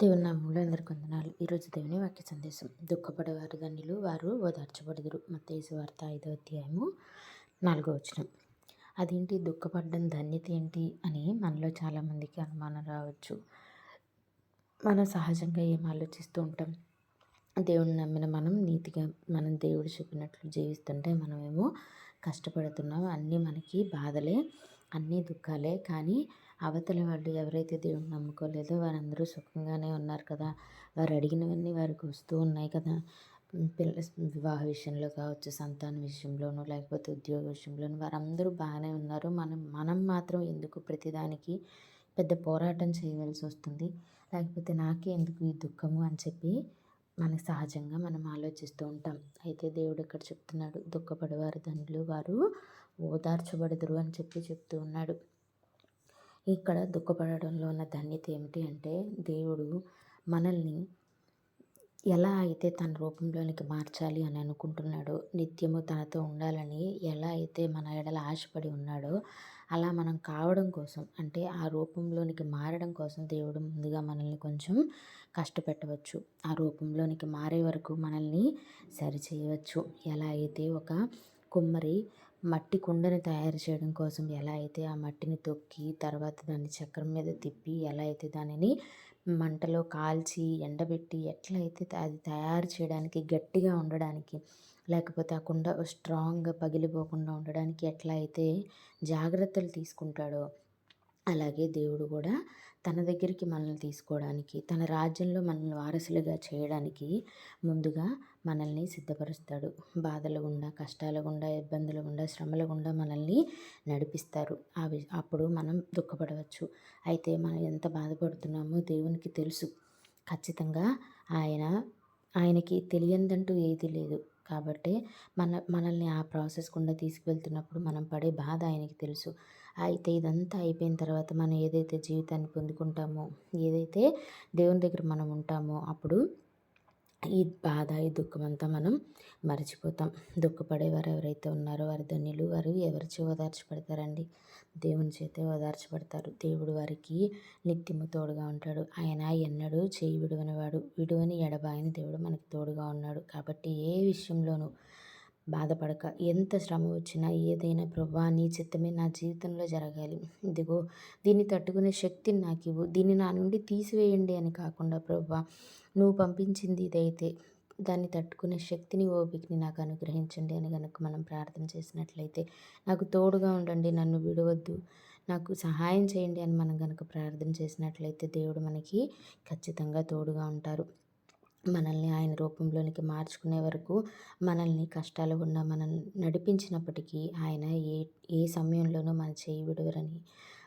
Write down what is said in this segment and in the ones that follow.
దేవుని నామంలో అందరికి వందనాలు. ఈరోజు దేవుని వాక్య సందేశం. దుఃఖపడేవారు ధన్యులు వారు ఓదార్చబడదురు. మత్తేసు వార్త ఐదో అధ్యాయము నాలుగో వచనం. అదేంటి? దుఃఖపడడం ధన్యత ఏంటి అని మనలో చాలామందికి అనుమానం రావచ్చు. మనం సహజంగా ఏం ఆలోచిస్తూ ఉంటాం? దేవుని నమ్మిన మనం నీతిగా మనం దేవుడు చెప్పినట్లు జీవిస్తుంటే మనమేమో కష్టపడుతున్నాం. అన్నీ మనకి బాధలే అన్నీ దుఃఖాలే. కానీ అవతల వాళ్ళు ఎవరైతే దేవుని నమ్ముకోలేదో వారందరూ సుఖంగానే ఉన్నారు కదా. వారు అడిగినవన్నీ వారికి వస్తూ ఉన్నాయి కదా. పిల్ల వివాహ విషయంలో కావచ్చు సంతాన విషయంలోనూ లేకపోతే ఉద్యోగ విషయంలోనూ వారందరూ బాగానే ఉన్నారు. మనం మనం మాత్రం ఎందుకు ప్రతిదానికి పెద్ద పోరాటం చేయవలసి వస్తుంది? లేకపోతే నాకే ఎందుకు ఈ దుఃఖము అని చెప్పి మనకు సహజంగా మనం ఆలోచిస్తూ ఉంటాం. అయితే దేవుడు ఇక్కడ చెప్తున్నాడు దుఃఖపడేవారు తండ్రులు వారు ఓదార్చబడదురు అని చెప్పి చెప్తూ ఉన్నాడు. ఇక్కడ దుఃఖపడడంలో ఉన్న ధన్యత ఏమిటి అంటే దేవుడు మనల్ని ఎలా అయితే తన రూపంలోనికి మార్చాలి అని అనుకుంటున్నాడో నిత్యము తనతో ఉండాలని ఎలా అయితే మన ఎడల ఆశపడి ఉన్నాడో అలా మనం కావడం కోసం అంటే ఆ రూపంలోనికి మారడం కోసం దేవుడు ముందుగా మనల్ని కొంచెం కష్టపెట్టవచ్చు. ఆ రూపంలోనికి మారే వరకు మనల్ని సరిచేయవచ్చు. ఎలా అయితే ఒక కుమ్మరి మట్టి కుండని తయారు చేయడం కోసం ఎలా అయితే ఆ మట్టిని తొక్కి తర్వాత దాన్ని చక్రం మీద తిప్పి ఎలా అయితే దానిని మంటలో కాల్చి ఎండబెట్టి ఎట్లయితే అది తయారు చేయడానికి గట్టిగా ఉండడానికి లేకపోతే ఆ కుండ స్ట్రాంగ్గా పగిలిపోకుండా ఉండడానికి ఎట్లా అయితే జాగ్రత్తలు తీసుకుంటాడో అలాగే దేవుడు కూడా తన దగ్గరికి మనల్ని తీసుకోవడానికి తన రాజ్యంలో మనల్ని వారసులుగా చేయడానికి ముందుగా మనల్ని సిద్ధపరుస్తాడు. బాధల గుండా కష్టాల గుండా ఇబ్బందుల గుండా శ్రమల గుండా మనల్ని నడిపిస్తారు. అవి అప్పుడు మనం దుఃఖపడవచ్చు. అయితే మనం ఎంత బాధపడుతున్నామో దేవునికి తెలుసు. ఖచ్చితంగా ఆయన ఆయనకి తెలియందంటూ ఏది లేదు. కాబట్టి మన మనల్ని ఆ ప్రాసెస్ గుండా తీసుకువెళ్తున్నప్పుడు మనం పడే బాధ ఆయనకి తెలుసు. అయితే ఇదంతా అయిపోయిన తర్వాత మనం ఏదైతే జీవితాన్ని పొందుకుంటామో ఏదైతే దేవుని దగ్గర మనం ఉంటామో అప్పుడు ఈ బాధ ఈ దుఃఖం అంతా మనం మర్చిపోతాం. దుఃఖపడేవారు ఎవరైతే ఉన్నారో వారి ధన్యులు వారు ఎవరిచే ఓదార్చబడతారండి? దేవుని చేతే ఓదార్చబడతారు. దేవుడు వారికి నిత్యము తోడుగా ఉంటాడు. ఆయన ఎన్నడూ చేయి విడువని వాడు విడువని ఎడబాయని దేవుడు మనకి తోడుగా ఉన్నాడు. కాబట్టి ఏ విషయంలోనూ బాధపడక ఎంత శ్రమ వచ్చినా ఏదైనా ప్రభా నీ చిత్తమే నా జీవితంలో జరగాలి. ఇదిగో దీన్ని తట్టుకునే శక్తిని నాకు ఇవ్వు. దీన్ని నా నుండి తీసివేయండి అని కాకుండా ప్రభా నువ్వు పంపించింది ఇదైతే దాన్ని తట్టుకునే శక్తిని ఓపికని నాకు అనుగ్రహించండి అని కనుక మనం ప్రార్థన చేసినట్లయితే నాకు తోడుగా ఉండండి నన్ను విడవద్దు. నాకు సహాయం చేయండి అని మనం కనుక ప్రార్థన చేసినట్లయితే దేవుడు మనకి ఖచ్చితంగా తోడుగా ఉంటారు. మనల్ని ఆయన రూపంలోనికి మార్చుకునే వరకు మనల్ని కష్టాలు గుండా మనల్ని నడిపించినప్పటికీ ఆయన ఏ ఏ సమయంలోనూ మన చేయి విడవరని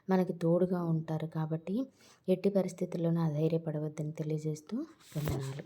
మనకి తోడుగా ఉంటారు కాబట్టి ఎట్టి పరిస్థితుల్లోనూ అధైర్యపడవద్దని తెలియజేస్తూ వందనాలు.